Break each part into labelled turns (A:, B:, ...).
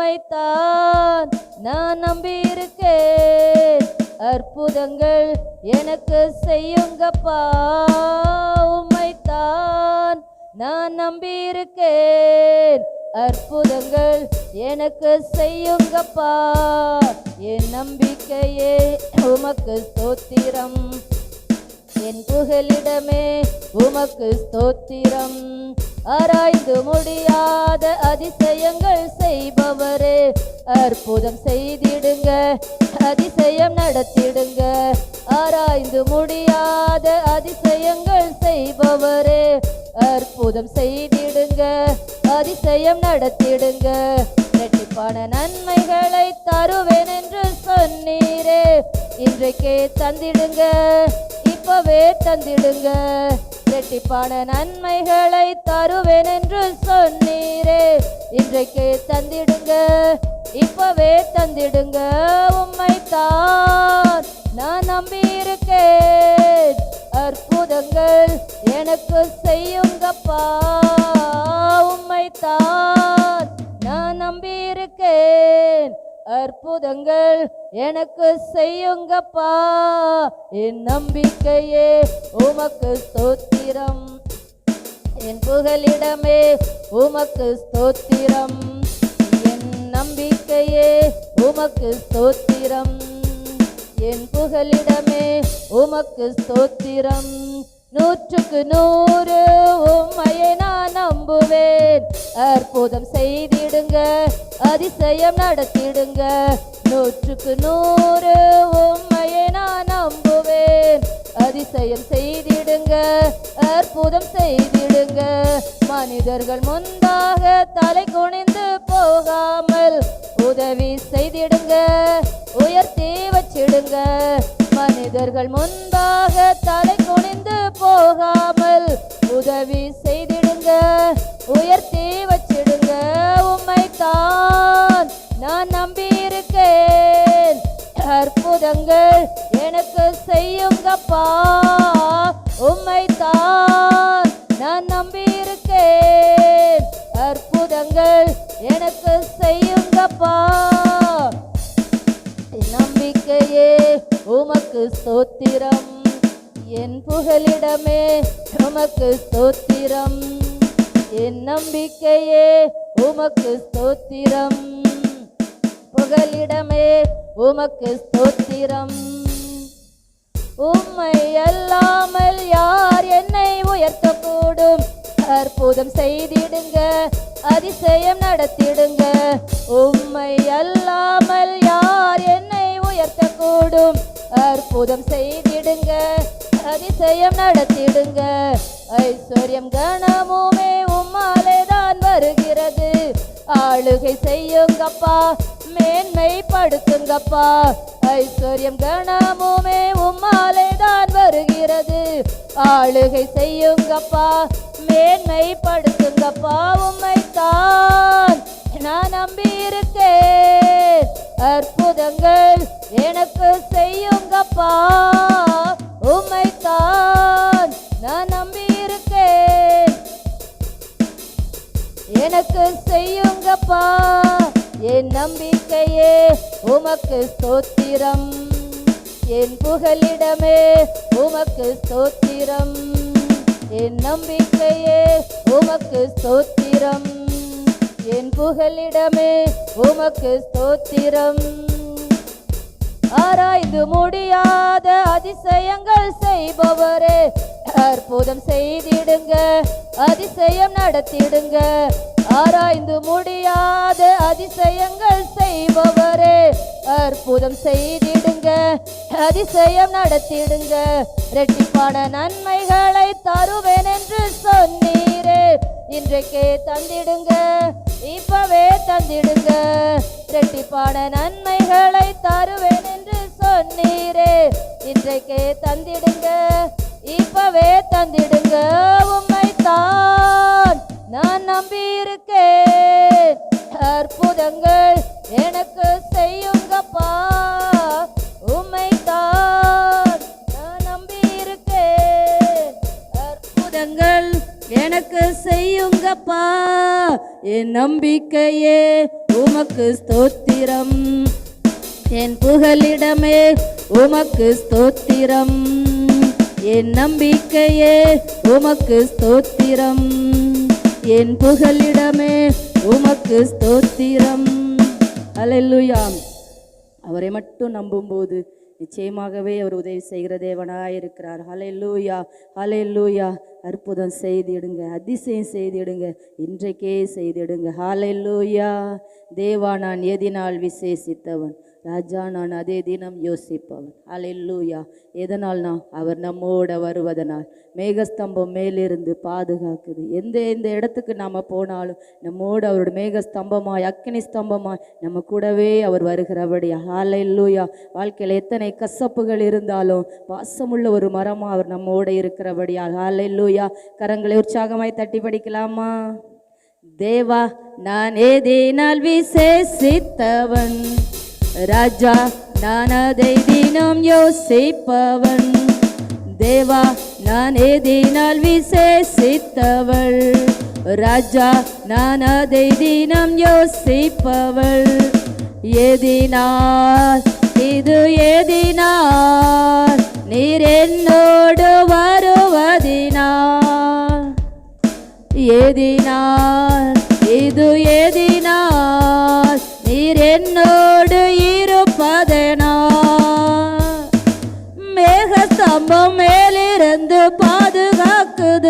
A: உம்மைத்தான் நான் நம்பியிருக்கேன். அற்புதங்கள் எனக்கு செய்யுங்கப்பா. உம்மைத்தான். நான் நம்பியிருக்கேன். அற்புதங்கள் எனக்கு செய்யுங்கப்பா. என் நம்பிக்கையே உமக்கு ஸ்தோத்திரம். என் புகலிடமே உமக்கு ஸ்தோத்திரம். ஆராய்ந்து முடியாத அதிசயங்கள் செய்பவரே. அற்புதம் செய்திடுங்க அதிசயம் நடத்திடுங்க. ஆராய்ந்து முடியாத அதிசயங்கள் செய்பவரே. அற்புதம் செய்திடுங்க அதிசயம் நடத்திடுங்க. இரட்டிப்பான நன்மைகளை தருவேன் என்று சொன்னீரே. இன்றைக்கே தந்திடுங்க இப்பவே தந்திடுங்க. இரட்டிப்பான நன்மைகளை தருவேன் என்று சொன்னீரே. இன்றைக்கே தந்திடுங்க இப்பவே தந்திடுங்க. தான் நான் நம்பியிருக்கேன். அற்புதங்கள் எனக்கு செய்யுங்கப்பா உம்மைத்தான் நான் நம்பியிருக்கேன். அற்புதங்கள் எனக்கு செய்யுங்கப்பா என் நம்பிக்கையே உமக்கு ஸ்தோத்திரம். என் புகலிடமே உமக்கு ஸ்தோத்திரம். என் நம்பிக்கையே உமக்கு ஸ்தோத்திரம். என் புகலிடமே உமக்கு ஸ்தோத்திரம். நூற்றுக்கு நூறு உம்மையை நான் நம்புவேன். அற்புதம் செய்திடுங்க அதிசயம் நடத்திடுங்க. நூற்றுக்கு நூறு உம்மையை நான் நம்புவேன். அதிசயம் செய்திடுங்க அற்புதம் செய்திடுங்க. மனிதர்கள் முன்பாக தலை குனிந்து போகாமல் உதவி செய்திடுங்க உயர்த்தி வச்சிடுங்க. மனிதர்கள் முன்பாக தலை குனிந்து போகாமல் உதவி செய்திடுங்க உயர்த்தி வச்சிடுங்க. உம்மைத்தான் நான் நம்பியிருக்கேன். அற்புதங்கள் எனக்கு செய்யுங்கப்பா. தான் நான் நம்பியிருக்கேன். அற்புதங்கள் எனக்கு செய்யுங்கப்பா. உமக்கு ஸ்தோத்திரம். என் புகலிடமே உமக்கு ஸ்தோத்திரம். என் நம்பிக்கையே உமக்கு ஸ்தோத்திரம். புகலிடமே உமக்கு ஸ்தோத்திரம். உம்மை அல்லாமல் யார் என்னை உயர்த்தக்கூடும்? அற்புதம் செய்திடுங்க அதிசயம் நடத்திடுங்க. உம்மை அல்லாமல் யார் என்னை உயர்த்தக்கூடும்? அற்புதம் செய்திடுங்க அதிசயம் நடத்திடுங்க. ஐஸ்வர்யம் கனமுமே உம்மாலே தான் வருகிறது. ஆளுகை செய்யுங்கப்பா மேன்மைப்படுத்துங்கப்பா. ஐஸ்வர்யம் கனமுமே உம்மாலே தான் வருகிறது. ஆளுகை செய்யுங்கப்பா மேன்மைப்படுத்துங்கப்பா. உம்மைத்தான் நான் நம்பியிருக்கேன். அற்புதங்கள் எனக்கு செய்யுங்கப்பா. உமைத்தான் நான் நம்பியிருக்கேன். எனக்கு செய்யுங்கப்பா. என் நம்பிக்கையே உமக்கு ஸ்தோத்திரம். என் புகலிடமே உமக்கு ஸ்தோத்திரம். என் நம்பிக்கையே உமக்கு ஸ்தோத்திரம். என் புகலிடமே உமக்கு ஸ்தோத்திரம். ஆராய்ந்து முடியாத அதிசயங்கள் செய்பவரே அற்புதம் செய்திடுங்க அதிசயம் நடத்திடுங்க. ஆராய்ந்து முடியாத அதிசயங்கள் செய்பவரே அற்புதம் செய்திடுங்க அதிசயம் நடத்திடுங்க. ரெட்டிப்பான நன்மைகளை தருவேன் என்று சொன்னீரே இன்றைக்கே தந்திடுங்க. இப்பவே தந்திடுங்க. ரெட்டிப்பான நன்மைகளை தருவேன் என்று சொன்னீரே. இன்றைக்கே தந்திடுங்க. இப்பவே தந்திடுங்க. உம்மைத்தான் நான் நம்பியிருக்கேன். அற்புதங்கள் எனக்கு செய்யுங்கப்பா. உம்மைத்தான் நான் நம்பியிருக்கேன். அற்புதங்கள் எனக்கு செய்யுங்கப்பா என் நம்பிக்கையே உமக்கு ஸ்தோத்திரம். என் புகலிடமே உமக்கு ஸ்தோத்திரம். என் நம்பிக்கையே உமக்கு ஸ்தோத்திரம். என் புகலிடமே உமக்கு ஸ்தோத்திரம். அல்லேலூயா அவரை மட்டும் நம்பும்போது நிச்சயமாகவே அவர் உதவி செய்கிற தேவனாய் இருக்கிறார் ஹalleluya லூயா அற்புதம் செய்திடுங்க அதிசயம் செய்திடுங்க இன்றைக்கே செய்திடுங்க. லூயா தேவா நான் எதினால் விசேஷித்தவன்? ராஜா நான் அதே தினம் யோசிப்பவன். ஹalleluya. எதனால்னா அவர் நம்மோட வருவதனால். மேகஸ்தம்பம் மேலிருந்து பாதுகாக்குது. எந்த எந்த இடத்துக்கு நாம் போனாலும் நம்மோடு அவரோட மேகஸ்தம்பமாய் அக்கினி ஸ்தம்பமாய் நம்ம கூடவே அவர் வருகிறபடியா? ஹalleluya. வாழ்க்கையில் எத்தனை கசப்புகள் இருந்தாலும் பாசமுள்ள ஒரு மரமாக அவர் நம்மோடு இருக்கிறபடியா? ஹalleluya. கரங்களை உற்சாகமாய் தட்டி படிக்கலாமா? தேவா நான் ஏதேனால் விசேஷித்தவன். ராஜா நானதை தினம் யோசிப்பவன் தேவா நான் எதினால் விசேஷித்தவள். ராஜா நான் அதை தினம் யோசிப்பவள். எதினார் இது எதினார் நீர் என்னோடு வருவதினார். எதினார் இது எதி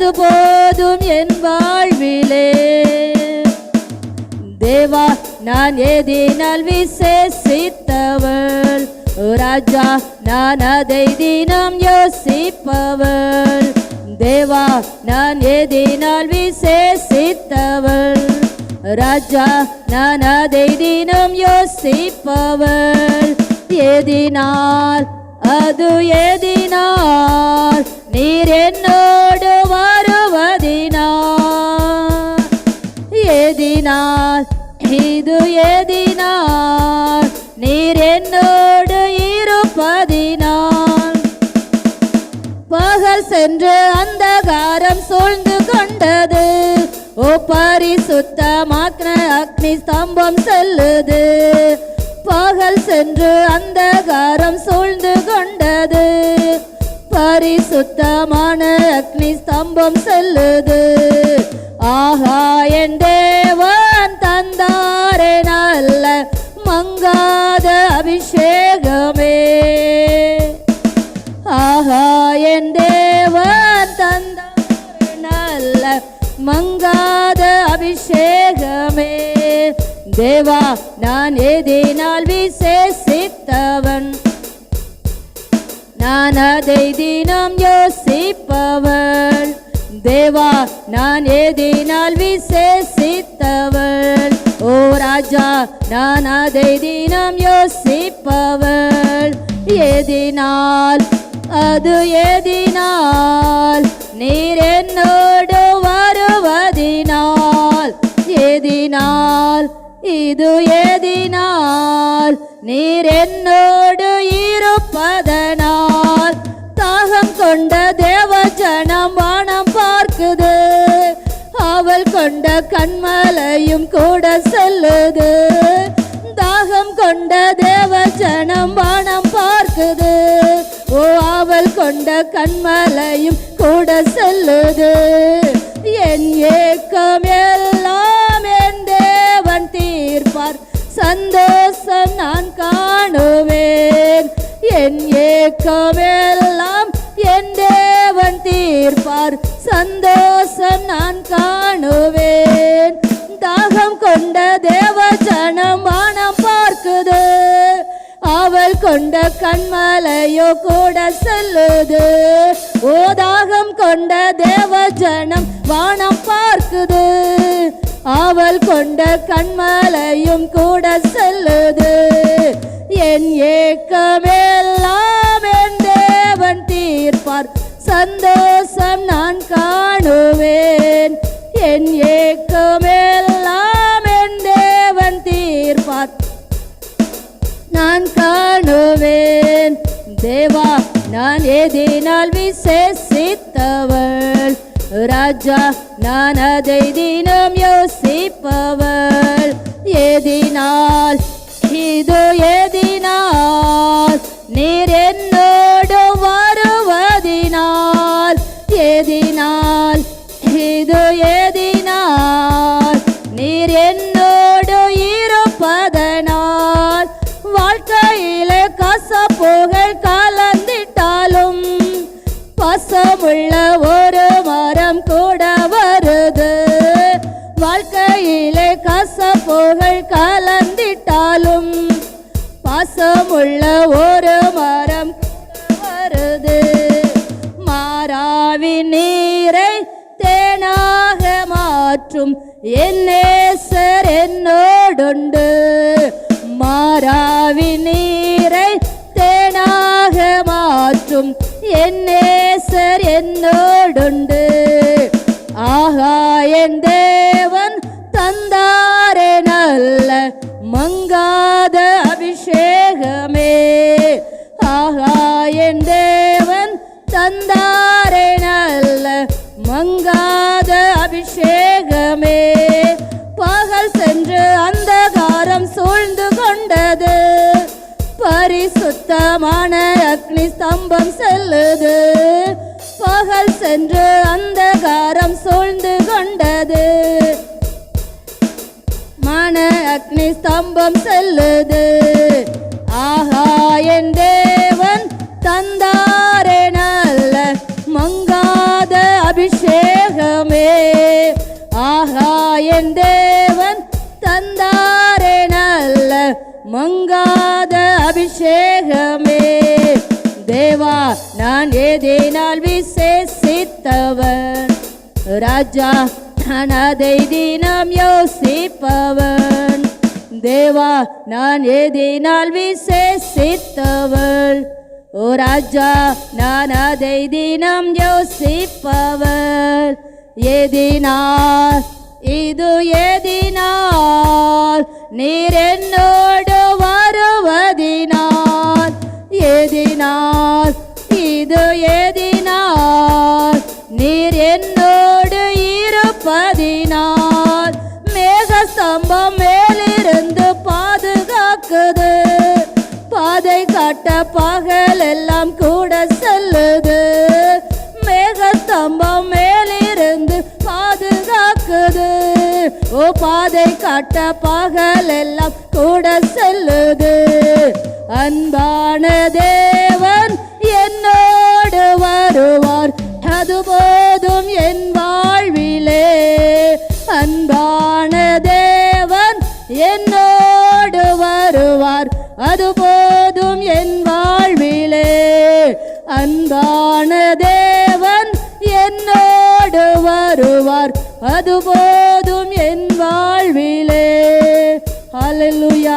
A: அது போதும் என் வாழ்விலே. தேவா நான் எதினால் விசேஷித்தவள். ராஜா நான் அதை தினம் யோசிப்பவள். தேவா நான் எதினால் விசேஷித்தவள். ராஜா நான் அதை தினம் யோசிப்பவள். எதினால் அது எதினால் நீர் என்னோடு ஏதினார் நீர் என்னோடு இருப்பதினால். பகல் சென்று அந்தகாரம் சூழ்ந்து கொண்டது. ஓ பரிசுத்தமாக்கின அக்னி ஸ்தம்பம் செல்லுது. பகல் சென்று அந்தகாரம் சூழ்ந்து கொண்டது. பரிசுத்தமான அக்னி ஸ்தம்பம் செல்லுது. ஆஹா என் தேவன் என் தேவர் தந்தாரே நல்ல மங்காத அபிஷேகமே. தேவா நான் எதினால் விசேஷித்தவன். நான் அதை தினம் யோசிப்பவள். தேவா நான் எதினால் விசேஷித்தவள். ஓ ராஜா நான் அதை தினம் யோசிப்பவள். எதினால் அது எதினால் நீர் என்னோடு வருவதினால். எதினால் இது எதினால் நீர் என்னோடு இருப்பதனால். தாகம் கொண்ட தேவ ஜனம் வானம் பார்க்குது. அவள் கொண்ட கண்மலையும் கூட செல்லுது. தாகம் கொண்ட தேவ ஜனம் வானம் பார்க்குது. கொண்ட கண்மலையும் கூட செல்லுது. என் ஏக்கம் எல்லாம் என் தேவன் தீர்ப்பார். சந்தோஷம் நான் காணுவேன். என் ஏக்கம் எல்லாம் என் தேவன் தீர்ப்பார். சந்தோஷம் நான் காணுவேன். தாகம் கொண்டதே கொண்ட கண்மலையோ கூட செல்லுது. ஓ தாகம் கொண்ட தேவ ஜனம் வானம் பார்க்குது. அவள் கொண்ட கண்மலையும் கூட செல்லுது. என் ஏக்கமெல்லாம் என் தேவன் தீர்ப்பார். சந்தோஷம் நான் காணுவேன். என் ஏக்கமெல்லாம் என் தேவன் தீர்ப்பார். நான் கா நான் எதினால் விசேஷித்தவள். ராஜா நான் அதை தினம் யோசிப்பவள். எதினால் இது எதினால் நீர் என்னோடு வருவதினால். எதினால் இது எதினால் நீர் என்னோடு இருப்பதனால். வாழ்க்கையிலே கசப்புகள் கா பசமுள்ள ஒரு மரம் கூட வருது. வாழ்க்கையிலே கசப்புகள் கலந்திட்டாலும் பாசமுள்ள ஒரு மரம் வருது. மாறாவி நீரை தேனாக மாற்றும் என் நேசர் என்னோடுண்டு. மாறாவி நீரை தேனாக மாற்றும் என்னே நேசர் என்னோடுண்டு ஆகா என் தேவன் தந்தாரே நல்ல மங்காத அபிஷேகமே ஆகா என் தேவன் தந்தாரே நல்ல மங்காத அபிஷேகமே பகல் சென்று அந்தகாரம் சூழ்ந்து கொண்டது பரிசுத்தமான அக்னி ஸ்தம்பம் செல்லுது பகல் சென்று அந்தகாரம் சூழ்ந்து கொண்டது. மன அக்னி ஸ்தம்பம் செல்லுது. ஆஹா என் தேவன் தந்தாரே நல்ல மங்காத அபிஷேகமே. ஆஹா என் தேவன் தந்தாரே நல்ல மங்காத அபிஷேகமே. தேவா நான் ஏதேனால் விசேஷித்தவர். ராஜா நான் அதை தினம் யோசிப்பவன் தேவா நான் எதினால் விசேஷித்தவள் ஓ ராஜா நான் அதை தினம் யோசிப்பவள் எதினால் இது எதினால் நீர் என்னோடு பாதை பகல் எல்லாம் கூட செல்லுது. மேகஸ்தம்பம் மேலிருந்து பாதுகாக்குது. ஓ பாதை காட்ட பகல் எல்லாம் கூட செல்லுது. அன்பானதே அன்பான தேவன் என்னோடு வருவார் அது போதும் என் வாழ்விலே. ஹalleluya.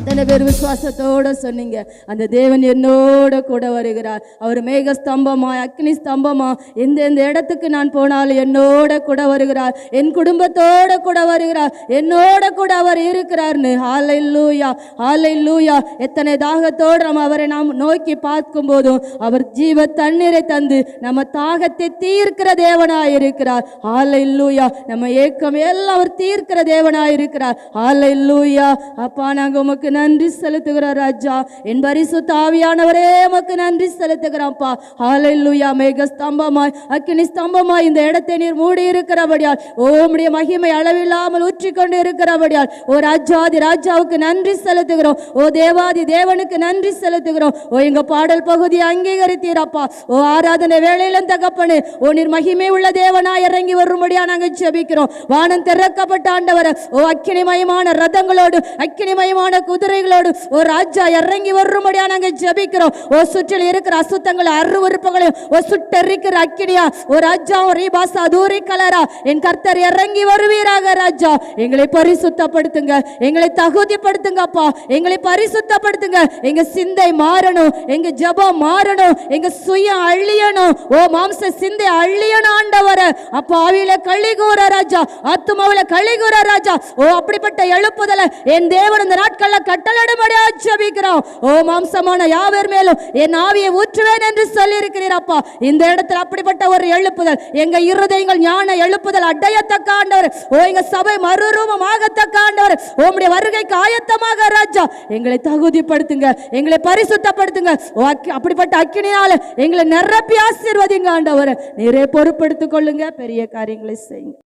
A: எத்தனை பேர் விசுவாசத்தோட சொன்னீங்க? அந்த தேவன் என்னோட கூட வருகிறார். அவர் மேக ஸ்தம்பமா அக்னி ஸ்தம்பமா எந்த எந்த இடத்துக்கு நான் போனாலும் என்னோட கூட வருகிறார். என் குடும்பத்தோட கூட வருகிறார். என்னோட கூட அவர் இருக்கிறார்னு. ஹாலை லூயா ஹாலை லூயா எத்தனை தாகத்தோடு நம்ம அவரை நாம் நோக்கி பார்க்கும் போதும் அவர் ஜீவ தண்ணீரை தந்து நம்ம தாகத்தை தீர்க்கிற தேவனாய் இருக்கிறார். ஹாலை லூயா நம்ம ஏக்கம் எல்லாம் அவர் தீர்க்கிற தேவனாய் இருக்கிறார். ஹாலை லூயா அப்பா நாங்கள் உமக்கு உமக்கு நன்றி செலுத்துகிறார் ராஜா. என் பரிசுத்த ஆவியானவரே உமக்கு நன்றி செலுத்துகிறான்ப்பா ஹாலை லூயா மேக ஸ்தம்பமாய் அக்கினி ஸ்தம்பமாய் இந்த இடத்தை நீர் மூடி இருக்கிறபடியால் ஓமுடைய மகிமை அளவில்லாமல் ஊற்றி கொண்டு இருக்கிறபடியால் ஓ ராஜாதி ராஜாவுக்கு நன்றி செலுத்துகிறோம். ஓ தேவாதி தேவனுக்கு நன்றி செலுத்துகிறோம். ஓ எங்க பாடல் பகுதியை அங்கீகரித்தீரப்பா. ஓ ஆராதனை வேலையிலும் தகப்பனு ஓ நீர் மகிமை உள்ள தேவனா இறங்கி வரும்படியா நாங்கள் ஜெபிக்கிறோம். வானம் திறக்கப்பட்ட ஆண்டவர் ஓ அக்கினிமயமான ரதங்களோடு அக்கினிமயமான குதிரைகளோடு ஒரு ராஜா இறங்கி வரும்படியா நாங்க ஜெபிக்கிறோம். ஓ சுற்றில் இருக்கிற அசுத்தங்களை அருவறுப்புகளையும் ஒரு சுட்டரிக்கிற அக்கினியா ஒரு ராஜா ஒரு பாசா தூரி கலரா என் கர்த்தர் இறங்கி வருவீராக ராஜா. எங்களை பரிசுத்தப்படுத்துங்க எங்களை தகுதிப்படுத்துங்க அப்பா. எங்களை பரிசுத்தப்படுத்துங்க. எங்க சிந்தை மாறணும் எங்க ஜெபம் மாறணும் எங்க சுயம் அழியணும். ஓ மாம்ச சிந்தை அழியணும் ஆண்டவர. அப்பா ஆவியில களி கூற ராஜா. ஆத்துமாவில களி கூற ராஜா. ஓ அப்படிப்பட்ட எழுப்புதல என் தேவன் இந்த நாட்கள்ல கட்டளடும்படியா ஜெபிக்கிறோம் ஓ மாம்சமான யாவர் மேலும் என் ஆவியை ஊற்றுவேன் என்று சொல்லியிருக்கிறீர் அப்பா. இந்த இடத்துல அப்படிப்பட்ட ஒரு எழுப்புதல் எங்க இருதயங்கள் ஞான எழுப்புதல் அடையத்தக்க ஆண்டவர் ஓ எங்க சபை மறுரூபமாகத்தக்க ஆண்டவர் உம்முடைய வருகைக்கு ஆயத்தமாக ராஜா. எங்களை தகுதிப்படுத்துங்க எங்களை பரிசுத்தப்படுத்துங்க. ஓ அக்கி- அப்படிப்பட்ட அக்கினியால எங்களை நிரப்பி ஆசீர்வதிங்க ஆண்டவர். நீரே பொறுப்படுத்திக் கொள்ளுங்க பெரிய காரியங்களை செய்யுங்க.